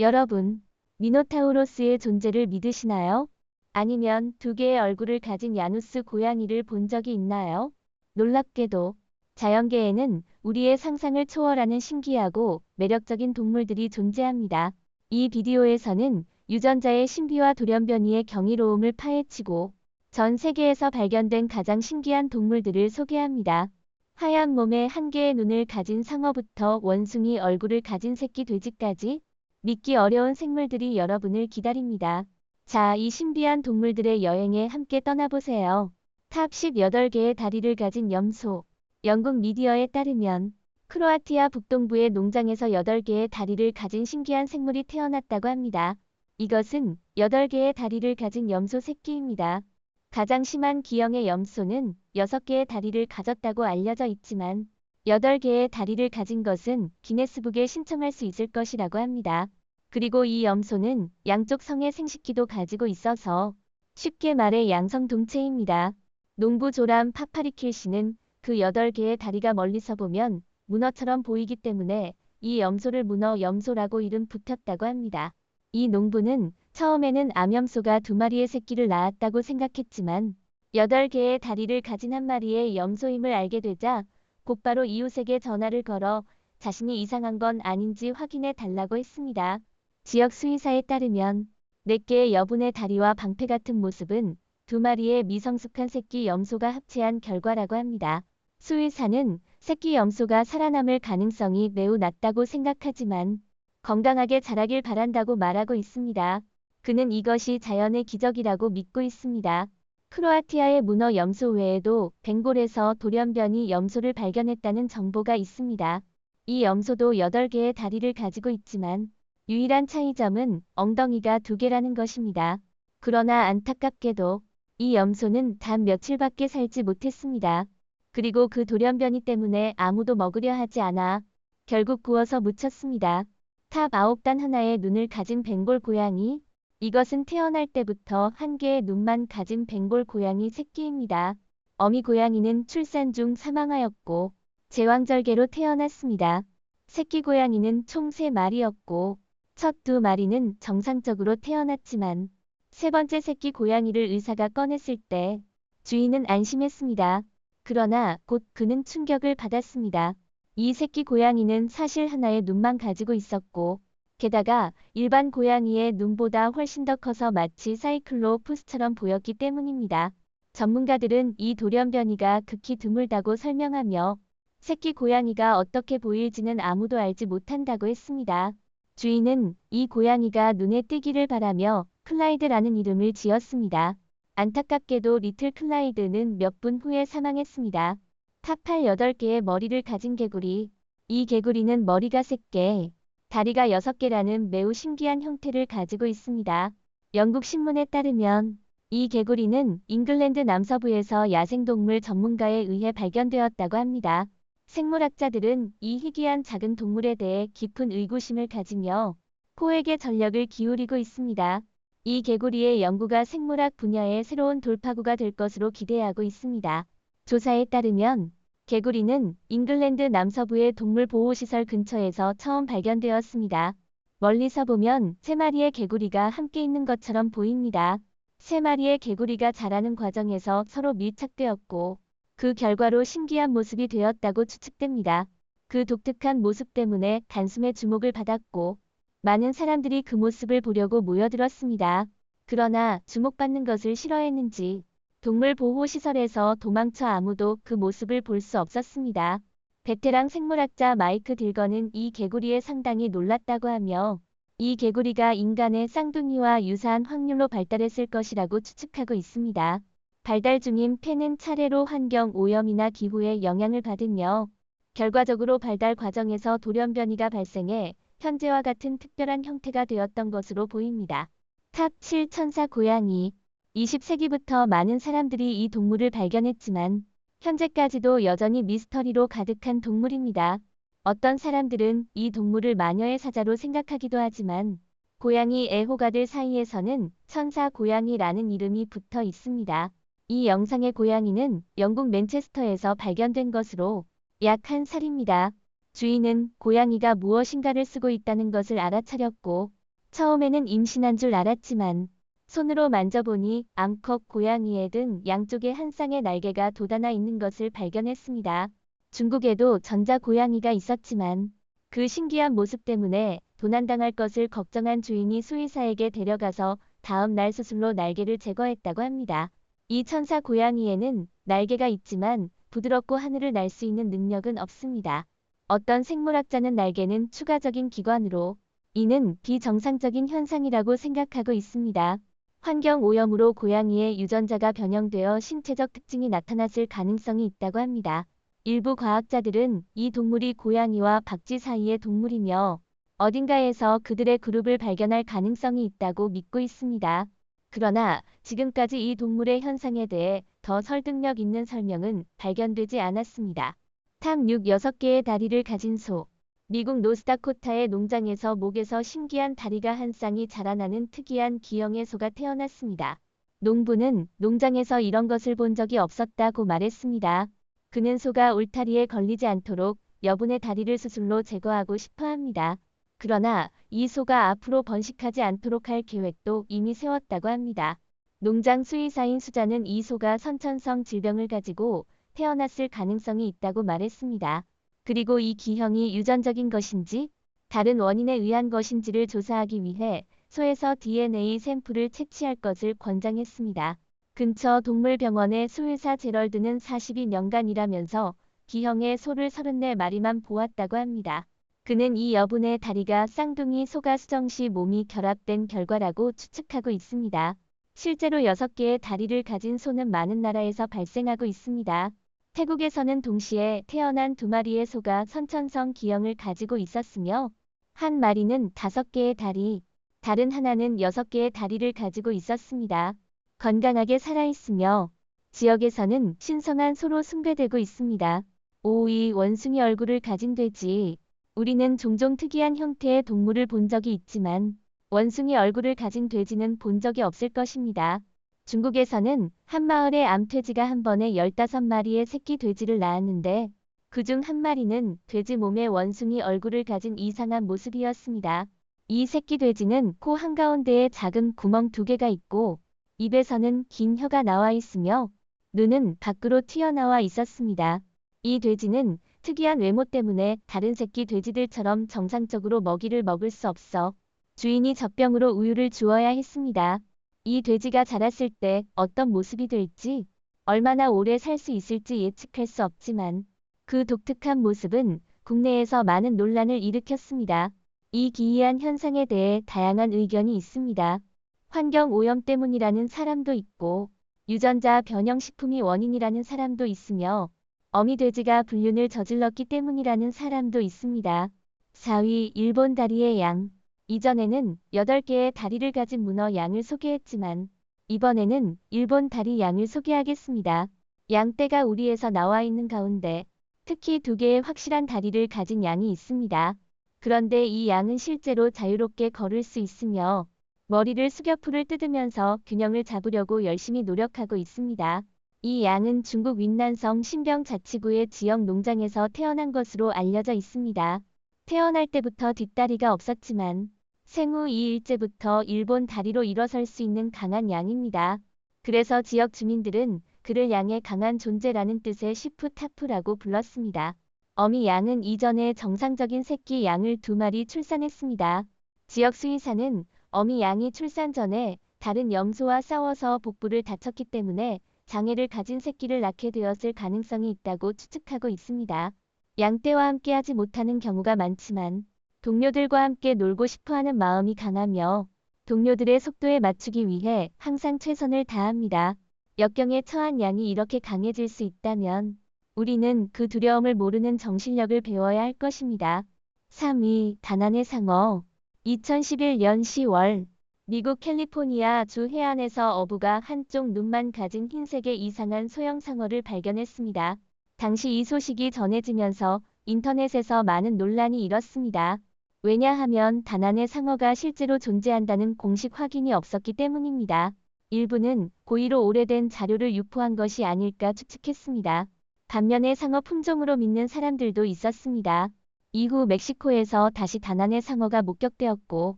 여러분, 미노타우로스의 존재를 믿으시나요? 아니면 두 개의 얼굴을 가진 야누스 고양이를 본 적이 있나요? 놀랍게도 자연계에는 우리의 상상을 초월하는 신기하고 매력적인 동물들이 존재합니다. 이 비디오에서는 유전자의 신비와 돌연변이의 경이로움을 파헤치고 전 세계에서 발견된 가장 신기한 동물들을 소개합니다. 하얀 몸에 한 개의 눈을 가진 상어부터 원숭이 얼굴을 가진 새끼 돼지까지 믿기 어려운 생물들이 여러분을 기다립니다. 자, 이 신비한 동물들의 여행에 함께 떠나보세요. 탑 18개의 다리를 가진 염소. 영국 미디어에 따르면 크로아티아 북동부의 농장에서 8개의 다리를 가진 신기한 생물이 태어났다고 합니다. 이것은 8개의 다리를 가진 염소 새끼입니다. 가장 심한 기형의 염소는 6개의 다리를 가졌다고 알려져 있지만 8개의 다리를 가진 것은 기네스북에 신청할 수 있을 것이라고 합니다. 그리고 이 염소는 양쪽 성의 생식기도 가지고 있어서 쉽게 말해 양성 동체입니다. 농부 조람 파파리킬 씨는 그 8개의 다리가 멀리서 보면 문어처럼 보이기 때문에 이 염소를 문어 염소라고 이름 붙였다고 합니다. 이 농부는 처음에는 암염소가 두 마리의 새끼를 낳았다고 생각했지만 8개의 다리를 가진 한 마리의 염소임을 알게 되자 곧바로 이웃에게 전화를 걸어 자신이 이상한 건 아닌지 확인해 달라고 했습니다. 지역 수의사에 따르면 4개의 여분의 다리와 방패 같은 모습은 두 마리의 미성숙한 새끼 염소가 합체한 결과라고 합니다. 수의사는 새끼 염소가 살아남을 가능성이 매우 낮다고 생각하지만 건강하게 자라길 바란다고 말하고 있습니다. 그는 이것이 자연의 기적이라고 믿고 있습니다. 크로아티아의 문어 염소 외에도 벵골에서 돌연변이 염소를 발견했다는 정보가 있습니다. 이 염소도 8개의 다리를 가지고 있지만 유일한 차이점은 엉덩이가 두 개라는 것입니다. 그러나 안타깝게도 이 염소는 단 며칠밖에 살지 못했습니다. 그리고 그 돌연변이 때문에 아무도 먹으려 하지 않아 결국 구워서 무쳤습니다. 탑 9단 하나의 눈을 가진 벵골 고양이. 이것은 태어날 때부터 한 개의 눈만 가진 벵골 고양이 새끼입니다. 어미 고양이는 출산 중 사망하였고 제왕절개로 태어났습니다. 새끼 고양이는 총 3마리였고 첫 두 마리는 정상적으로 태어났지만 세 번째 새끼 고양이를 의사가 꺼냈을 때 주인은 안심했습니다. 그러나 곧 그는 충격을 받았습니다. 이 새끼 고양이는 사실 하나의 눈만 가지고 있었고 게다가 일반 고양이의 눈보다 훨씬 더 커서 마치 사이클로푸스처럼 보였기 때문입니다. 전문가들은 이 돌연변이가 극히 드물다고 설명하며 새끼 고양이가 어떻게 보일지는 아무도 알지 못한다고 했습니다. 주인은 이 고양이가 눈에 띄기를 바라며 클라이드라는 이름을 지었습니다. 안타깝게도 리틀 클라이드는 몇 분 후에 사망했습니다. 탑팔 8개의 머리를 가진 개구리. 이 개구리는 머리가 3개, 다리가 6개라는 매우 신기한 형태를 가지고 있습니다. 영국 신문에 따르면 이 개구리는 잉글랜드 남서부에서 야생동물 전문가에 의해 발견되었다고 합니다. 생물학자들은 이 희귀한 작은 동물에 대해 깊은 의구심을 가지며 코에게 전력을 기울이고 있습니다. 이 개구리의 연구가 생물학 분야의 새로운 돌파구가 될 것으로 기대하고 있습니다. 조사에 따르면 개구리는 잉글랜드 남서부의 동물 보호시설 근처에서 처음 발견되었습니다. 멀리서 보면 세 마리의 개구리가 함께 있는 것처럼 보입니다. 세 마리의 개구리가 자라는 과정에서 서로 밀착되었고 그 결과로 신기한 모습이 되었다고 추측됩니다. 그 독특한 모습 때문에 단숨에 주목을 받았고 많은 사람들이 그 모습을 보려고 모여들었습니다. 그러나 주목받는 것을 싫어했는지 동물보호시설에서 도망쳐 아무도 그 모습을 볼 수 없었습니다. 베테랑 생물학자 마이크 딜거는 이 개구리에 상당히 놀랐다고 하며 이 개구리가 인간의 쌍둥이와 유사한 확률로 발달했을 것이라고 추측하고 있습니다. 발달 중인 폐는 차례로 환경 오염이나 기후에 영향을 받으며 결과적으로 발달 과정에서 돌연변이가 발생해 현재와 같은 특별한 형태가 되었던 것으로 보입니다. 탑7 천사 고양이 20세기부터 많은 사람들이 이 동물을 발견했지만 현재까지도 여전히 미스터리로 가득한 동물입니다. 어떤 사람들은 이 동물을 마녀의 사자로 생각하기도 하지만 고양이 애호가들 사이에서는 천사 고양이라는 이름이 붙어 있습니다. 이 영상의 고양이는 영국 맨체스터에서 발견된 것으로 약 한 살입니다. 주인은 고양이가 무엇인가를 쓰고 있다는 것을 알아차렸고 처음에는 임신한 줄 알았지만 손으로 만져보니 암컷 고양이의 등 양쪽에 한 쌍의 날개가 돋아나 있는 것을 발견했습니다. 중국에도 전자 고양이가 있었지만 그 신기한 모습 때문에 도난당할 것을 걱정한 주인이 수의사에게 데려가서 다음 날 수술로 날개를 제거했다고 합니다. 이 천사 고양이에는 날개가 있지만 부드럽고 하늘을 날 수 있는 능력은 없습니다. 어떤 생물학자는 날개는 추가적인 기관으로 이는 비정상적인 현상이라고 생각하고 있습니다. 환경 오염으로 고양이의 유전자가 변형되어 신체적 특징이 나타났을 가능성이 있다고 합니다. 일부 과학자들은 이 동물이 고양이와 박쥐 사이의 동물이며 어딘가에서 그들의 그룹을 발견할 가능성이 있다고 믿고 있습니다. 그러나 지금까지 이 동물의 현상에 대해 더 설득력 있는 설명은 발견되지 않았습니다. 탑6 6개의 다리를 가진 소 미국 노스다코타의 농장에서 목에서 신기한 다리가 한 쌍이 자라나는 특이한 기형의 소가 태어났습니다. 농부는 농장에서 이런 것을 본 적이 없었다고 말했습니다. 그는 소가 울타리에 걸리지 않도록 여분의 다리를 수술로 제거하고 싶어 합니다. 그러나 이 소가 앞으로 번식하지 않도록 할 계획도 이미 세웠다고 합니다. 농장 수의사인 수자는 이 소가 선천성 질병을 가지고 태어났을 가능성이 있다고 말했습니다. 그리고 이 기형이 유전적인 것인지 다른 원인에 의한 것인지를 조사하기 위해 소에서 DNA 샘플을 채취할 것을 권장했습니다. 근처 동물병원의 수의사 제럴드는 42년간이라면서 기형의 소를 34마리만 보았다고 합니다. 그는 이 여분의 다리가 쌍둥이 소가 수정 시 몸이 결합된 결과라고 추측하고 있습니다. 실제로 6개의 다리를 가진 소는 많은 나라에서 발생하고 있습니다. 태국에서는 동시에 태어난 두 마리의 소가 선천성 기형을 가지고 있었으며 한 마리는 다섯 개의 다리, 다른 하나는 여섯 개의 다리를 가지고 있었습니다. 건강하게 살아있으며 지역에서는 신성한 소로 숭배되고 있습니다. 5위 원숭이 얼굴을 가진 돼지 우리는 종종 특이한 형태의 동물을 본 적이 있지만 원숭이 얼굴을 가진 돼지는 본 적이 없을 것입니다. 중국에서는 한 마을의 암돼지가 한 번에 15마리의 새끼 돼지를 낳았는데 그 중 한 마리는 돼지 몸에 원숭이 얼굴을 가진 이상한 모습이었습니다. 이 새끼 돼지는 코 한가운데에 작은 구멍 두 개가 있고 입에서는 긴 혀가 나와 있으며 눈은 밖으로 튀어나와 있었습니다. 이 돼지는 특이한 외모 때문에 다른 새끼 돼지들처럼 정상적으로 먹이를 먹을 수 없어 주인이 젖병으로 우유를 주어야 했습니다. 이 돼지가 자랐을 때 어떤 모습이 될지 얼마나 오래 살 수 있을지 예측할 수 없지만 그 독특한 모습은 국내에서 많은 논란을 일으켰습니다. 이 기이한 현상에 대해 다양한 의견이 있습니다. 환경 오염 때문이라는 사람도 있고 유전자 변형식품이 원인이라는 사람도 있으며 어미 돼지가 불륜을 저질렀기 때문이라는 사람도 있습니다. 4위 일본 다리의 양 이전에는 8개의 다리를 가진 문어 양을 소개했지만 이번에는 일본 다리 양을 소개하겠습니다. 양떼가 우리에서 나와 있는 가운데 특히 두 개의 확실한 다리를 가진 양이 있습니다. 그런데 이 양은 실제로 자유롭게 걸을 수 있으며 머리를 숙여 풀을 뜯으면서 균형을 잡으려고 열심히 노력하고 있습니다. 이 양은 중국 윈난성 신병 자치구의 지역 농장에서 태어난 것으로 알려져 있습니다. 태어날 때부터 뒷다리가 없었지만 생후 2일째부터 일본 다리로 일어설 수 있는 강한 양입니다. 그래서 지역 주민들은 그를 양의 강한 존재라는 뜻의 시프타프라고 불렀습니다. 어미 양은 이전에 정상적인 새끼 양을 두 마리 출산했습니다. 지역 수의사는 어미 양이 출산 전에 다른 염소와 싸워서 복부를 다쳤기 때문에 장애를 가진 새끼를 낳게 되었을 가능성이 있다고 추측하고 있습니다. 양떼와 함께하지 못하는 경우가 많지만 동료들과 함께 놀고 싶어하는 마음이 강하며 동료들의 속도에 맞추기 위해 항상 최선을 다합니다. 역경에 처한 양이 이렇게 강해질 수 있다면 우리는 그 두려움을 모르는 정신력을 배워야 할 것입니다. 3위 다난의 상어 2011년 10월 미국 캘리포니아 주 해안에서 어부가 한쪽 눈만 가진 흰색의 이상한 소형 상어를 발견했습니다. 당시 이 소식이 전해지면서 인터넷에서 많은 논란이 일었습니다. 왜냐하면 다난의 상어가 실제로 존재한다는 공식 확인이 없었기 때문입니다. 일부는 고의로 오래된 자료를 유포한 것이 아닐까 추측했습니다. 반면에 상어 품종으로 믿는 사람들도 있었습니다. 이후 멕시코에서 다시 다난의 상어가 목격되었고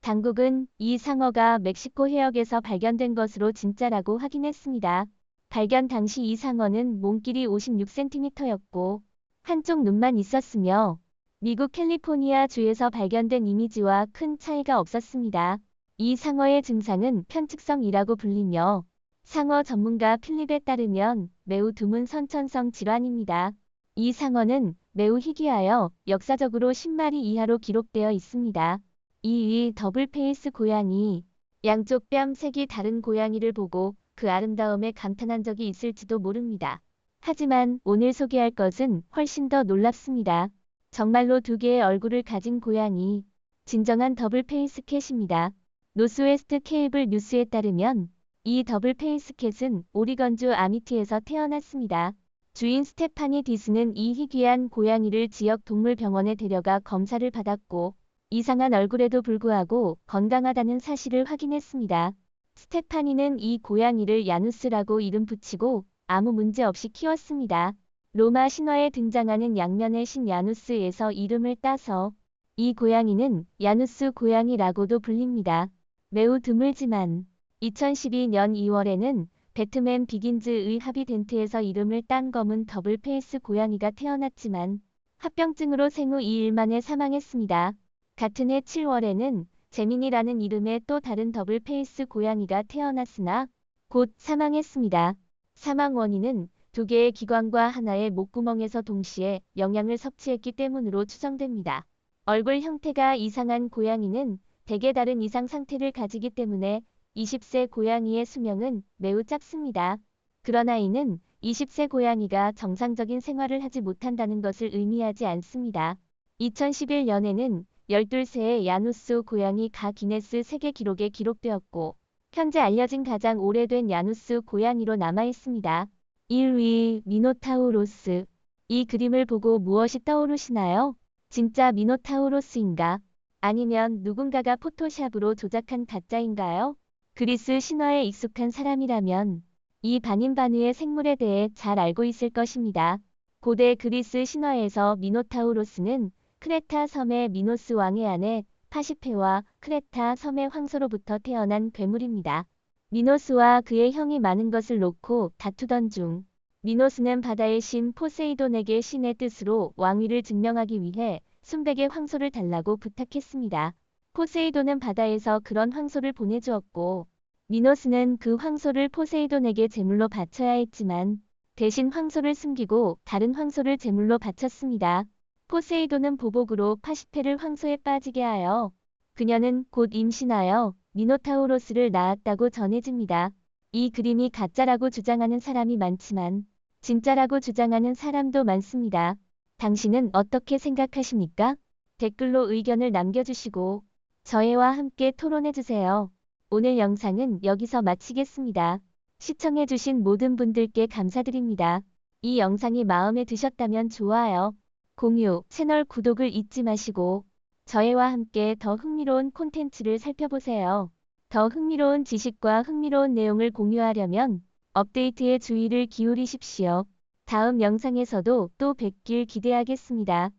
당국은 이 상어가 멕시코 해역에서 발견된 것으로 진짜라고 확인했습니다. 발견 당시 이 상어는 몸길이 56cm였고 한쪽 눈만 있었으며 미국 캘리포니아 주에서 발견된 이미지와 큰 차이가 없었습니다. 이 상어의 증상은 편측성이라고 불리며 상어 전문가 필립에 따르면 매우 드문 선천성 질환입니다. 이 상어는 매우 희귀하여 역사적으로 10마리 이하로 기록되어 있습니다. 2위 더블페이스 고양이 양쪽 뺨 색이 다른 고양이를 보고 그 아름다움에 감탄한 적이 있을지도 모릅니다. 하지만 오늘 소개할 것은 훨씬 더 놀랍습니다. 정말로 두 개의 얼굴을 가진 고양이, 진정한 더블 페이스 캣입니다. 노스웨스트 케이블 뉴스에 따르면 이 더블 페이스 캣은 오리건주 아미티에서 태어났습니다. 주인 스테파니 디스는 이 희귀한 고양이를 지역 동물병원에 데려가 검사를 받았고 이상한 얼굴에도 불구하고 건강하다는 사실을 확인했습니다. 스테파니는 이 고양이를 야누스라고 이름 붙이고 아무 문제 없이 키웠습니다. 로마 신화에 등장하는 양면의 신 야누스에서 이름을 따서 이 고양이는 야누스 고양이라고도 불립니다. 매우 드물지만 2012년 2월에는 배트맨 비긴즈의 하비덴트에서 이름을 딴 검은 더블 페이스 고양이가 태어났지만 합병증으로 생후 2일 만에 사망했습니다. 같은 해 7월에는 제민이라는 이름의 또 다른 더블 페이스 고양이가 태어났으나 곧 사망했습니다. 사망 원인은 두 개의 기관과 하나의 목구멍에서 동시에 영양을 섭취했기 때문으로 추정됩니다. 얼굴 형태가 이상한 고양이는 대개 다른 이상 상태를 가지기 때문에 20세 고양이의 수명은 매우 짧습니다. 그러나 이는 20세 고양이가 정상적인 생활을 하지 못한다는 것을 의미하지 않습니다. 2011년에는 12세의 야누스 고양이 가 기네스 세계 기록에 기록되었고 현재 알려진 가장 오래된 야누스 고양이로 남아 있습니다. 1위 미노타우로스 이 그림을 보고 무엇이 떠오르시나요? 진짜 미노타우로스인가? 아니면 누군가가 포토샵으로 조작한 가짜인가요? 그리스 신화에 익숙한 사람이라면 이 반인반의의 생물에 대해 잘 알고 있을 것입니다. 고대 그리스 신화에서 미노타우로스는 크레타 섬의 미노스 왕의 아내 파시페와 크레타 섬의 황소로부터 태어난 괴물입니다. 미노스와 그의 형이 많은 것을 놓고 다투던 중 미노스는 바다의 신 포세이돈에게 신의 뜻으로 왕위를 증명하기 위해 순백의 황소를 달라고 부탁했습니다. 포세이돈은 바다에서 그런 황소를 보내주었고 미노스는 그 황소를 포세이돈에게 제물로 바쳐야 했지만 대신 황소를 숨기고 다른 황소를 제물로 바쳤습니다. 포세이돈은 보복으로 파시페를 황소에 빠지게 하여 그녀는 곧 임신하여 미노타우로스를 낳았다고 전해집니다. 이 그림이 가짜라고 주장하는 사람이 많지만 진짜라고 주장하는 사람도 많습니다. 당신은 어떻게 생각하십니까? 댓글로 의견을 남겨주시고 저희와 함께 토론해주세요. 오늘 영상은 여기서 마치겠습니다. 시청해주신 모든 분들께 감사드립니다. 이 영상이 마음에 드셨다면 좋아요, 공유, 채널 구독을 잊지 마시고 저희와 함께 더 흥미로운 콘텐츠를 살펴보세요. 더 흥미로운 지식과 흥미로운 내용을 공유하려면 업데이트에 주의를 기울이십시오. 다음 영상에서도 또 뵙길 기대하겠습니다.